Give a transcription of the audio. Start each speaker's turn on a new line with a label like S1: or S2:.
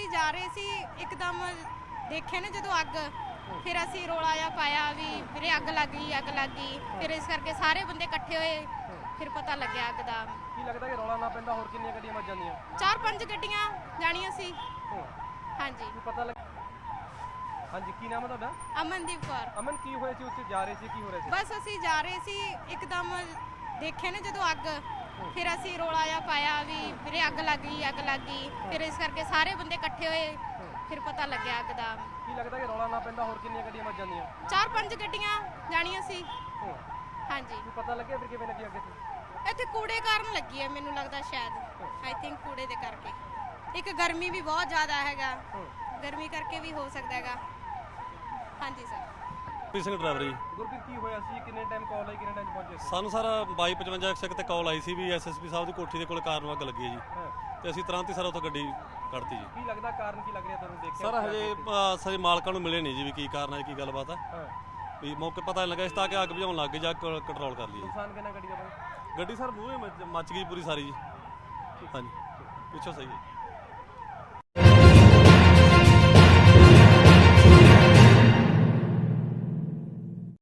S1: ਅਸੀਂ ਜਾ ਰਹੇ ਸੀ ਇੱਕਦਮ ਦੇਖਿਆ ਨਾ ਜਦੋਂ ਅੱਗ ਫਿਰ ਅਸੀਂ ਰੋਲਾ ਜਿਹਾ ਪਾਇਆ ਵੀ ਵੀਰੇ ਅੱਗ ਲੱਗ ਗਈ ਅੱਗ ਲੱਗ ਗਈ। ਫਿਰ ਇਸ ਕਰਕੇ ਸਾਰੇ ਬੰਦੇ ਇਕੱਠੇ ਹੋਏ ਫਿਰ ਪਤਾ ਲੱਗਿਆ ਅੱਗ ਦਾ।
S2: ਕੀ ਲੱਗਦਾ ਕਿ ਰੌਲਾ ਨਾ ਪੈਂਦਾ ਹੋਰ ਕਿੰਨੀਆਂ ਗੱਡੀਆਂ ਵੱਜ ਜਾਂਦੀਆਂ?
S1: ਚਾਰ ਪੰਜ ਗੱਡੀਆਂ ਜਾਣੀਆਂ ਸੀ। ਹਾਂਜੀ।
S2: ਪਤਾ ਲੱਗ ਹਾਂਜੀ ਕੀ ਨਾਮ ਹੈ ਤੁਹਾਡਾ?
S1: ਅਮਨਦੀਪ ਕੌਰ।
S2: ਅਮਨ ਕੀ ਹੋਇਆ ਸੀ ਉੱਥੇ ਜਾ ਰਹੇ ਸੀ ਕੀ ਹੋ ਰਿਹਾ ਸੀ?
S1: ਬਸ ਅਸੀਂ ਜਾ ਰਹੇ ਸੀ ਇੱਕਦਮ ਦੇਖਿਆ ਨਾ ਜਦੋਂ ਅੱਗ ਫਿਰ ਅਸੀਂ ਰੋਲਾ ਜਿਹਾ ਪਾਇਆ ਵੀ ਵੀਰੇ ਅੱਗ ਲੱਗ ਗਈ ਅੱਗ ਲੱਗ ਗਈ। ਫਿਰ ਇਸ ਕਰਕੇ ਸਾਰੇ ਬੰਦੇ ਇਕੱਠੇ ਹੋਏ ਫਿਰ ਪਤਾ ਲੱਗਿਆ ਅੱਗ ਦਾ।
S2: ਕੀ ਲੱਗਦਾ ਕਿ ਰੌਲਾ ਨਾ ਪੈਂਦਾ ਹੋਰ ਕਿੰਨੀਆਂ ਗੱਡੀਆਂ ਵੱਜ ਜਾਂਦੀਆਂ?
S1: ਚਾਰ ਪੰਜ ਗੱਡੀਆਂ ਜਾਣੀਆਂ ਸੀ।
S2: ਹੂੰ।
S1: ਹਾਂਜੀ।
S2: ਕੀ ਪਤਾ ਲੱਗਿਆ ਫਿਰ ਕਿਵੇਂ ਲੱਗੀ ਅੱਗੇ ਤੇ
S1: ਇੱਥੇ ਕੂੜੇ ਕਾਰਨ ਲੱਗੀ ਹੈ ਮੈਨੂੰ ਲੱਗਦਾ ਸ਼ਾਇਦ। ਆਈ ਥਿੰਕ ਕੂੜੇ ਦੇ ਕਰਕੇ। ਇੱਕ ਗਰਮੀ ਵੀ ਬਹੁਤ ਜ਼ਿਆਦਾ ਹੈਗਾ। ਗਰਮੀ ਕਰਕੇ ਵੀ ਹੋ ਸਕਦਾ ਹੈਗਾ। ਹਾਂਜੀ ਸਰ
S3: ਗੁਰਪ੍ਰੀਤ ਸਿੰਘ ਡਰਾਈਵਰ ਜੀ।
S2: ਗੁਰਪ੍ਰੀਤ ਕੀ ਹੋਇਆ ਸੀ? ਕਿੰਨੇ ਟਾਈਮ ਕਾਲ ਆਈ ਕਿੰਨੇ ਟਾਈਮ ਪਹੁੰਚੇ ਸੀ?
S3: ਸਾਨੂੰ ਸਰ 2255 ਤੇ ਕਾਲ ਆਈ ਸੀ ਵੀ ਐਸਐਸਪੀ ਸਾਹਿਬ ਦੀ ਕੋਠੀ ਦੇ ਕੋਲ ਕਾਰ ਨੂੰ ਅੱਗ ਲੱਗੀ ਹੈ ਜੀ। ਤੇ ਅਸੀਂ ਤੁਰੰਤ ਹੀ ਸਰ ਉੱਥੋਂ ਗੱਡੀ ਕੱਢਤੀ ਜੀ।
S2: ਕੀ ਲੱਗਦਾ ਕਾਰਨ ਕੀ ਲੱਗ ਰਿਹਾ ਤੁਹਾਨੂੰ ਦੇਖਿਆ?
S3: ਸਰ ਹਜੇ ਸਾਰੇ ਮਾਲਕਾਂ ਨੂੰ ਮਿਲੇ ਨਹੀਂ ਜੀ ਵੀ ਕੀ ਕਾਰਨ ਹੈ ਕੀ ਗੱਲਬਾਤ ਹੈ। ਵੀ ਮੌਕੇ ਪਤਾ ਲੱਗਾ ਇਸ ਤਾਂ ਕਿ ਅੱਗ ਬੁਝਾਉਣ ਲੱਗ ਗਏ ਜਾਂ ਕੰਟਰੋਲ ਕਰ ਲਈ
S2: ਨੁਕਸਾਨ ਕਿੰਨਾ ਗੱਡੀ ਦਾ?
S3: ਗੱਡੀ ਸਰ ਮੱਚ- ਮੱਚ ਗਈ ਪੂਰੀ ਸਾਰੀ ਜੀ। ਹਾਂਜੀ। ਪਿੱਛੋਂ ਸਹੀ ਹੈ।